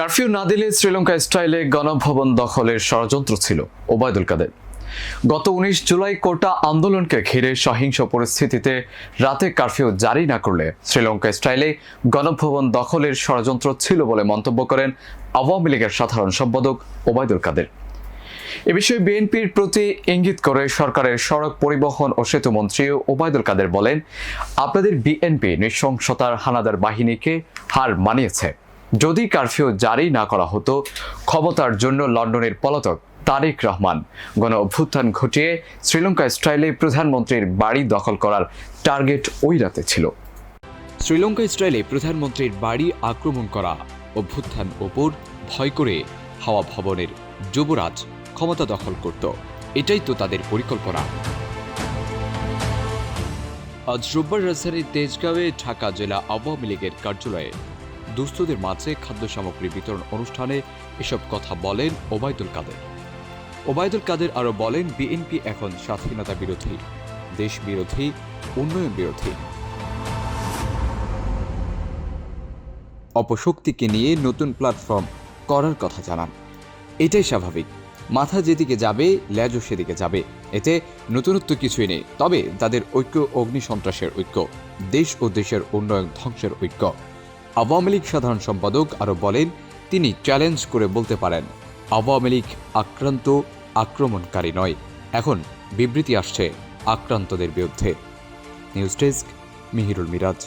Curfew না দিলে শ্রীলঙ্কা স্টাইলে গণভবন দখলের ষড়যন্ত্র ছিল। ওবায়দুল কাদের। গত উনিশ জুলাই কোটা আন্দোলনকে ঘিরে সহিংস পরিস্থিতিতে রাতে কারফিউ জারি না করলে শ্রীলঙ্কা স্টাইলে গণভবন দখলের ষড়যন্ত্র ছিল বলে মন্তব্য করেন আওয়ামী লীগের সাধারণ সম্পাদক ওবায়দুল কাদের। এ বিষয়ে বিএনপির প্রতি ইঙ্গিত করে সরকারের সড়ক পরিবহন ও সেতু মন্ত্রী ওবায়দুল কাদের বলেন, আপনাদের বিএনপি নৃশংসতার হানাদার বাহিনীকে হার মানিয়েছে। যদি কারফিউ জারি না করা হতো, ক্ষমতার জন্য লন্ডনের পলাতক তারেক রহমান গণ অভ্যুত্থান ঘটিয়ে শ্রীলঙ্কা স্টাইলে প্রধানমন্ত্রীর বাড়ি দখল করার টার্গেট ওই রাতে ছিল। শ্রীলঙ্কা স্টাইলে প্রধানমন্ত্রীর বাড়ি আক্রমণ করা, অভ্যুত্থান ওপর ভয় করে হাওয়া ভবনের যুবরাজ ক্ষমতা দখল করত। এটাই তো তাদের পরিকল্পনা। আজ রোববার রাজধানীর তেজগাঁওয়ে ঢাকা জেলা আওয়ামী লীগের কার্যালয়ে দুস্থদের মাঝে খাদ্য সামগ্রী বিতরণ অনুষ্ঠানে এসব কথা বলেন ওবায়দুল কাদের। ওবায়দুল কাদের আরও বলেন, বিএনপি এখন স্বাধীনতা বিরোধী, দেশ বিরোধী, উন্নয়ন বিরোধী। অপশক্তিকে নিয়ে নতুন প্ল্যাটফর্ম করার কথা জানান। এটাই স্বাভাবিক। মাথা যেদিকে যাবে ল্যাজও সেদিকে যাবে। এতে নতুনত্ব কিছুই নেই। তবে তাদের ঐক্য অগ্নি সন্ত্রাসের ঐক্য, দেশ ও দেশের উন্নয়ন ধ্বংসের ঐক্য। আওয়ামী লীগ সাধারণ সম্পাদক আরও বলেন, তিনি চ্যালেঞ্জ করে বলতে পারেন, আওয়ামী লীগ আক্রান্ত, আক্রমণকারী নয়। এখন বিবৃতি আসছে আক্রান্তদের বিরুদ্ধে। News desk, Mihirul Miraj.